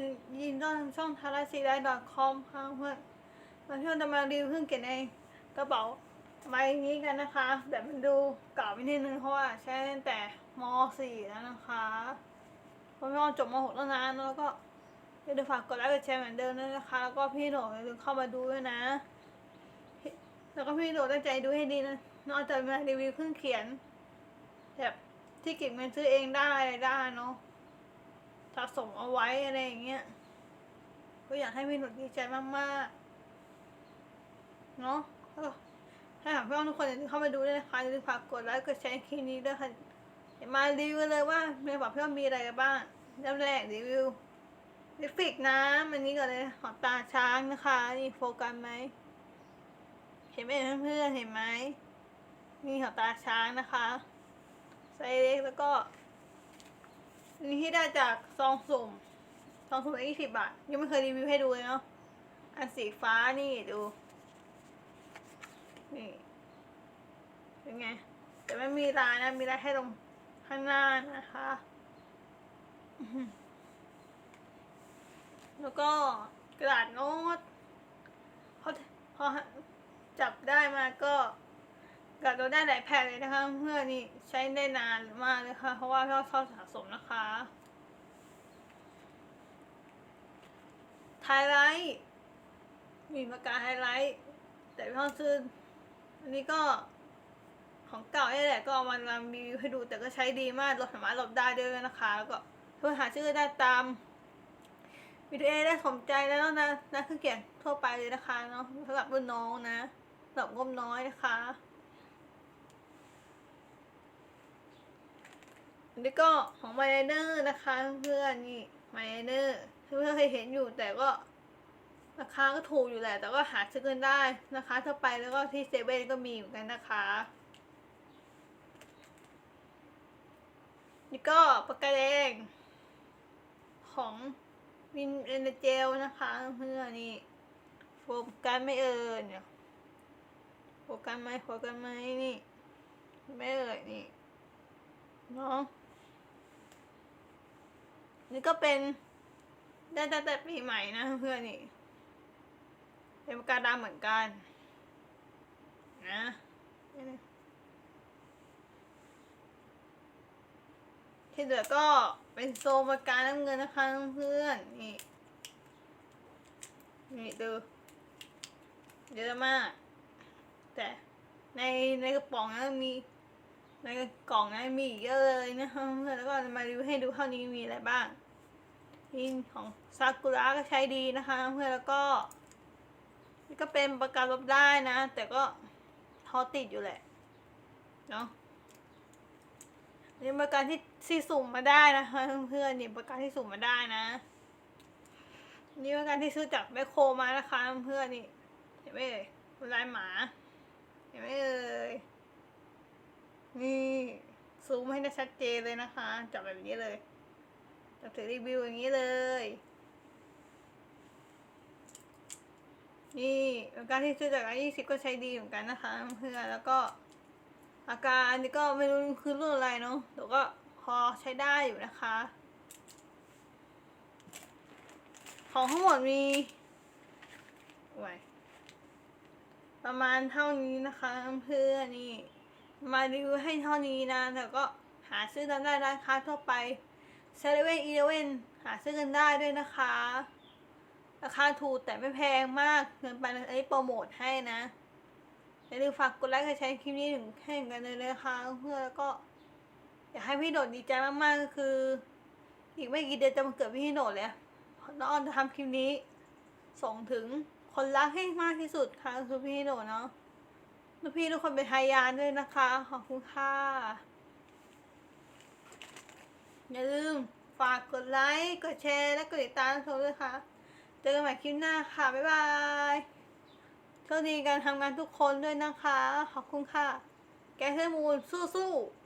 ยินดีต้อนช่องทาราซีไลท์ .com ค่ะเพื่อนมาเที่ยวจะมารีวิวเครื่องเขียนในกระเป๋าใบนี้กันนะคะ แต่มันดูเก่าไปนิดนึงเพราะว่าใช้ตั้งแต่ม .4 แล้วนะคะเพราะว่าจบม .6 แล้วนะแล้วก็อย่าลืมฝากกดไลค์กดแชร์เหมือนเดิมด้วยนะคะ แล้วก็พี่หนูอย่าลืมเข้ามาดูด้วยนะ แล้วก็พี่หนูตั้งใจดูให้ดีนะนอกจากมารีวิวเครื่องเขียนแบบที่เก็บเงินซื้อเองได้อะไรได้เนาะ สะสมเอาไว้อะไรอย่างเงี้ย ก็อยากให้พี่หนุดีใจมากๆ เนาะก็ให้หาพี่น้องทุกคนอยาลืมเข้ามาดูด้วยนะคะอย่าลืมฝากกดไลค์กดแชร์คลิปนี้ด้วยค่ะมารีวิวเลยว่าในกระเป๋าพี่น้องมีอะไรกันบ้างเริ่มแรกรีวิวลิปสติกน้ำอันนี้ก่อนเลยหอมตาช้างนะคะ นี่โฟกัสไหมเห็นไหมเพื่อนๆเห็นไหมนี่หอมตาช้างนะคะไซส์เล็กแล้วก็ อันนี้ที่ได้จากซองสุ่มซองสุ่มละยี่สิบบาท ยังไม่เคยรีวิวให้ดูเลยเนาะ อันสีฟ้านี่ดู นี่ เป็นไง แต่ไม่มีลายนะ มีลายให้ตรงข้างหน้านะคะ แล้วก็กระดาษโน้ตพอพอจับได้มาก็ กระดาษโน้ตได้หลายแผ่นเลยนะคะ เพื่อนี่ใช้ได้นานมากเลยค่ะ เพราะว่าพี่ชอบสะสมนะคะไฮไลท์มีปากกาไฮไลท์แต่พี่ชอบซื้ออันนี้ก็ของเก่านี่แหละก็เอามามารีวิวให้ดูแต่ก็ใช้ดีมากเราสามารถหลบได้ด้วยนะคะ แล้วก็เพื่อหาชื่อได้ตามวิดีโอได้สมใจแล้วนะนะคือเขียนทั่วไปเลยนะคะเนาะสำหรับรุ่นน้องนะสำหรับงบน้อยนะคะ นนี้ก็ของไมเนอร์นะคะเพื่อนนี่ไมเนอร์เพื่อนเคยเห็นอยู่แต่ก็ราคาก็ถูกอยู่แหละ แต่ก็หาซื้อกันได้นะคะ ถ้าไปแล้วก็ที่เซเว่นก็มีเหมือนกันนะคะ นี่ก็ปากกาแดง ของวินเอนเจลนะคะเพื่อนนี่โฟกัสไม่เอ่ยเนี่ยโฟกัสไหมโฟกัสไหมนี่ ไม่เอ่ยนี่เนาะ นี่ก็เป็นได้ตั้งแต่ปีใหม่นะเพื่อนนี่ เป็นปากกาดำเหมือนกัน นะที่เหลือก็เป็นโซปากกาน้ำเงินนะคะเพื่อนนี่นี่ดูเยอะมาก แต่ในในกระป๋องนั้นมี ในกล่องนั้นมีเยอะเลยนะคะเพื่อนแล้วก็มารีวิวให้ดูเท่านี้มีอะไรบ้างนี่ของซากุระก็ใช้ดีนะคะเพื่อนแล้วก็นี่ก็เป็นประกันลบได้นะ แต่ก็ทอติดอยู่แหละเนาะนี่ประกันที่ที่สุ่มมาได้นะคะเพื่อนๆนี่ประกันที่สุ่มมาได้นะ นี่ประกันที่ซื้อจากแมคโครมานะคะเพื่อนๆนี่เห็นไหมเอ่ยลายหมาเห็นไหมเอ่ย ซูมให้ได้ชัดเจนเลยนะคะจับแบบนี้เลยจับถือรีวิวอย่างนี้เลย นี่อาการที่ซื้อจากร้านยี่สิบก็ใช้ดีเหมือนกันนะคะเพื่อนแล้วก็ อาการอันนี้ก็ไม่รู้คือรุ่นอะไรเนาะแต่ก็พอใช้ได้อยู่นะคะ ของทั้งหมดมีไวประมาณเท่านี้นะคะเพื่อนนี่ มารีวิวให้เท่านี้นะแต่ก็หาซื้อกันได้ร้านค้าทั่วไปเซเว่นอีเลเว่นหาซื้อกันได้ด้วยนะคะ ราคาถูกแต่ไม่แพงมากเกินไปอันนี้โปรโมทให้นะอย่าลืมฝากกดไลค์กดแชร์คลิปนี้ถึงแข่งกันเลยนะคะเพื่อแล้วก็ อยากให้พี่โดดดีใจมากๆก็คือ อีกไม่กี่เดือนจะมาเกิดพี่โดดเลยน้องออนจะทำคลิปนี้ ส่งถึงคนรักให้มากที่สุดค่ะคือพี่โดดเนาะ พี่ทุกคนเป็นทายานด้วยนะคะ ขอบคุณค่ะ อย่าลืมฝากกดไลค์ กดแชร์ และกดติดตามชมด้วยค่ะ เจอกันใหม่คลิปหน้าค่ะ บ๊ายบายโชคดีการทำงานทุกคนด้วยนะคะ ขอบคุณค่ะ แกเซอร์มูลสู้ๆ